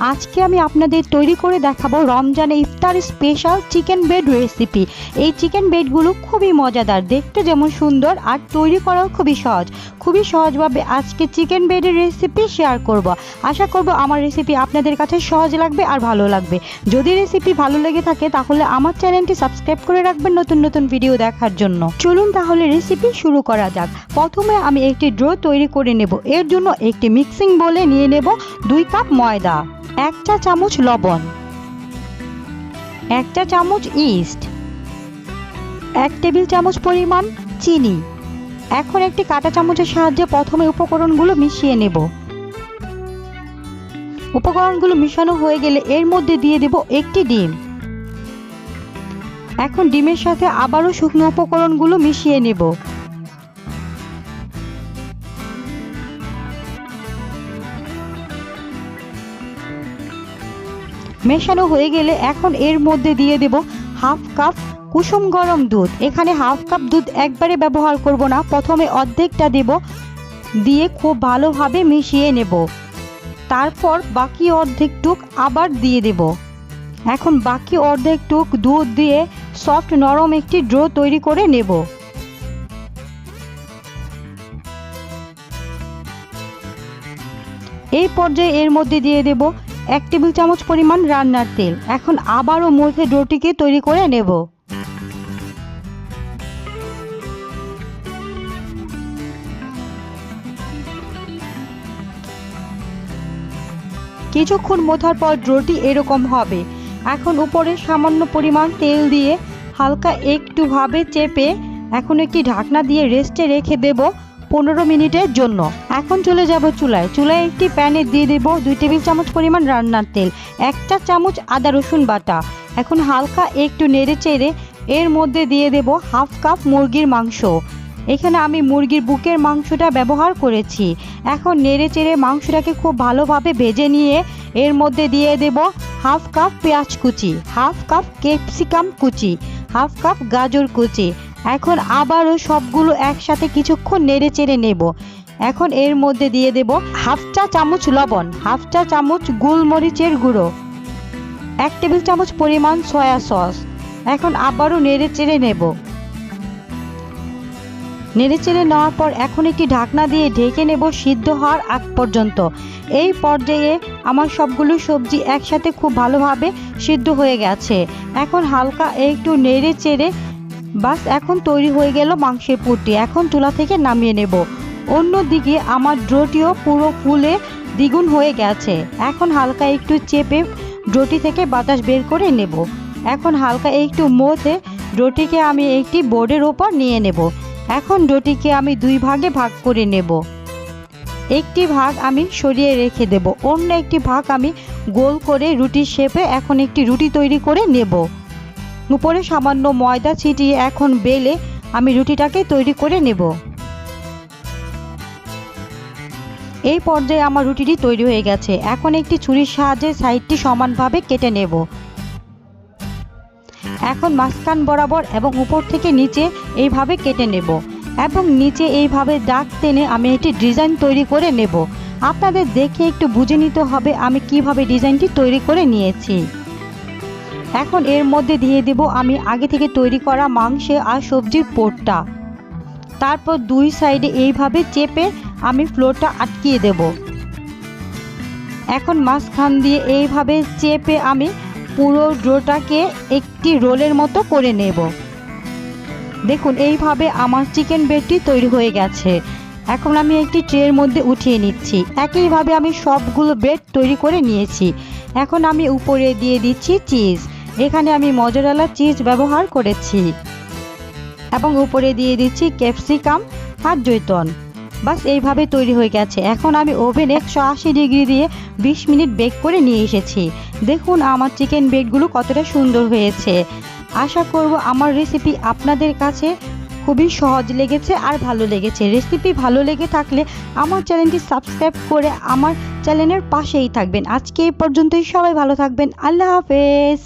আজকে আমি আপনাদের তৈরি করে দেখাবো রমজানে ইফতার স্পেশাল চিকেন বেড রেসিপি এই চিকেন বেডগুলো খুবই মজাদার, দেখতে যেমন সুন্দর আর তৈরি করাও খুবই সহজ। খুবই সহজভাবে আজকে চিকেন বেডের রেসিপি শেয়ার করব। আশা করব আমার রেসিপি আপনাদের কাছে সহজ লাগবে আর ভালো লাগবে। যদি রেসিপি ভালো লেগে থাকে তাহলে আমার চ্যানেলটি সাবস্ক্রাইব করে রাখবেন নতুন নতুন ভিডিও দেখার জন্য। চলুন তাহলে রেসিপি শুরু করা যাক। প্রথমে আমি একটি ড্রো তৈরি করে নেব। এর জন্য একটি মিক্সিং বলে নিয়ে নেব দুই কাপ ময়দা। এক চা চামচ লবণ এক চা চামচ ইস্ট, এক টেবিল চামচ পরিমাণ চিনি। এখন একটি কাঁটা চামচের সাহায্যে প্রথমে উপকরণগুলো মিশিয়ে নেব। উপকরণগুলো মিশানো হয়ে গেলে এর মধ্যে দিয়ে দেব একটি ডিম। এখন ডিমের সাথে আবারও শুকনো উপকরণগুলো মিশিয়ে নেব। মেশানো হয়ে গেলে এখন এর মধ্যে দিয়ে দেব হাফ কাপ কুসুম গরম দুধ। এখানে হাফ কাপ দুধ একবারে ব্যবহার করব না। প্রথমে অর্ধেকটা দেব, দিয়ে খুব ভালোভাবে মিশিয়ে নেব। তারপর বাকি অর্ধেকটুক আবার দিয়ে দেব। এখন বাকি অর্ধেকটুক দুধ দিয়ে সফট নরম একটি ড্রো তৈরি করে নেব। এই পর্যায়ে এর মধ্যে দিয়ে দেব এক টেবিল চামচ পরিমাণ রান্নার তেল। এখন আবারও মধ্যে ডোটিকে তৈরি করে নেব। কিছুক্ষণ মোথার পর ড্রোটি এরকম হবে। এখন উপরে সামান্য পরিমাণ তেল দিয়ে হালকা একটু ভাবে চেপে এখন একটি ঢাকনা দিয়ে রেস্টে রেখে দেব। পনেরো মিনিটের জন্য। এখন চলে যাব চুলায়। চুলায় একটি প্যানে দিয়ে দেব দুই টেবিল চামচ পরিমাণ রান্নার তেল, একটা চামচ আদা রসুন বাটা। এখন হালকা একটু নেড়ে চেড়ে এর মধ্যে দিয়ে দেব হাফ কাপ মুরগির মাংস। এখানে আমি মুরগির বুকের মাংসটা ব্যবহার করেছি। এখন নেড়ে চেড়ে মাংসটাকে খুব ভালোভাবে ভেজে নিয়ে এর মধ্যে দিয়ে দেব হাফ কাপ পেঁয়াজ কুচি, হাফ কাপ ক্যাপসিকাম কুচি, হাফ কাপ গাজর কুচি। এখন আবারও সবগুলো একসাথে কিছুক্ষণ নেড়ে চেড়ে নেব। এখন এর মধ্যে দিয়ে দেব হাফ চা চামচ লবণ, হাফ চা চামচ গোলমরিচের গুঁড়ো, এক টেবিল চামচ পরিমাণ সয়া সস। এখন আবারও নেড়ে চেড়ে নেব। নেড়ে চেড়ে নেওয়ার পর এখন একটি ঢাকনা দিয়ে ঢেকে নেব সিদ্ধ হওয়ার আগ পর্যন্ত। এই পর্যায়ে আমার সবগুলো সবজি একসাথে খুব ভালোভাবে সিদ্ধ হয়ে গেছে। এখন হালকা একটু নেড়ে চেড়ে বাস এখন তৈরি হয়ে গেল মাংসের পুরটি। এখন চুলা থেকে নামিয়ে নেব। অন্যদিকে আমার ড্রোটিও পুরো ফুলে দ্বিগুণ হয়ে গেছে। এখন হালকা একটু চেপে ড্রোটি থেকে বাতাস বের করে নেব। এখন হালকা একটু মধ্যে ড্রোটিকে আমি একটি বোর্ডের ওপর নিয়ে নেব। এখন ডোটিকে আমি দুই ভাগে ভাগ করে নেব। একটি ভাগ আমি সরিয়ে রেখে দেব। অন্য একটি ভাগ আমি গোল করে রুটির শেপে এখন একটি রুটি তৈরি করে নেব। উপরে সামান্য ময়দা ছিটিয়ে এখন বেলে আমি রুটিটাকে তৈরি করে নেব। এই পর্যায়ে আমার রুটিটি তৈরি হয়ে গেছে। এখন একটি ছুরির সাহায্যে সাইডটি সমানভাবে কেটে নেব। এখন মাঝখান বরাবর এবং উপর থেকে নিচে এইভাবে কেটে নেব এবং নিচে এইভাবে দাগ টেনে আমি একটি ডিজাইন তৈরি করে নেব। আপনাদের দেখে একটু বুঝে নিতে হবে আমি কীভাবে ডিজাইনটি তৈরি করে নিয়েছি। এখন এর মধ্যে দিয়ে দেব আমি আগে থেকে তৈরি করা মাংসে আর সবজির পোটটা। তারপর দুই সাইডে এইভাবে চেপে আমি ফ্লোরটা আটকিয়ে দেব। এখন মাঝখান দিয়ে এইভাবে চেপে আমি পুরো ডোটাকে একটি রোলের মতো করে নেব। দেখুন, এইভাবে আমার চিকেন বেডটি তৈরি হয়ে গেছে। এখন আমি একটি ট্রের মধ্যে উঠিয়ে নিচ্ছি। একইভাবে আমি সবগুলো বেড তৈরি করে নিয়েছি। এখন আমি উপরে দিয়ে দিচ্ছি চিজ। এখানে আমি মজরালা চিজ ব্যবহার করেছি। এবং উপরে দিয়ে দিচ্ছি ক্যাপসিকাম আর জৈতন। বাস এইভাবে তৈরি হয়ে গেছে। এখন আমি ওভেন একশো আশি ডিগ্রি দিয়ে বিশ মিনিট বেক করে নিয়ে এসেছি। দেখুন আমার চিকেন বেডগুলো কতটা সুন্দর হয়েছে। আশা করব আমার রেসিপি আপনাদের কাছে খুবই সহজ লেগেছে আর ভালো লেগেছে। রেসিপি ভালো লেগে থাকলে আমার চ্যানেলটি সাবস্ক্রাইব করে আমার চ্যানেলের পাশেই থাকবেন। আজকে এই পর্যন্তই। সবাই ভালো থাকবেন। আল্লাহ হাফেজ।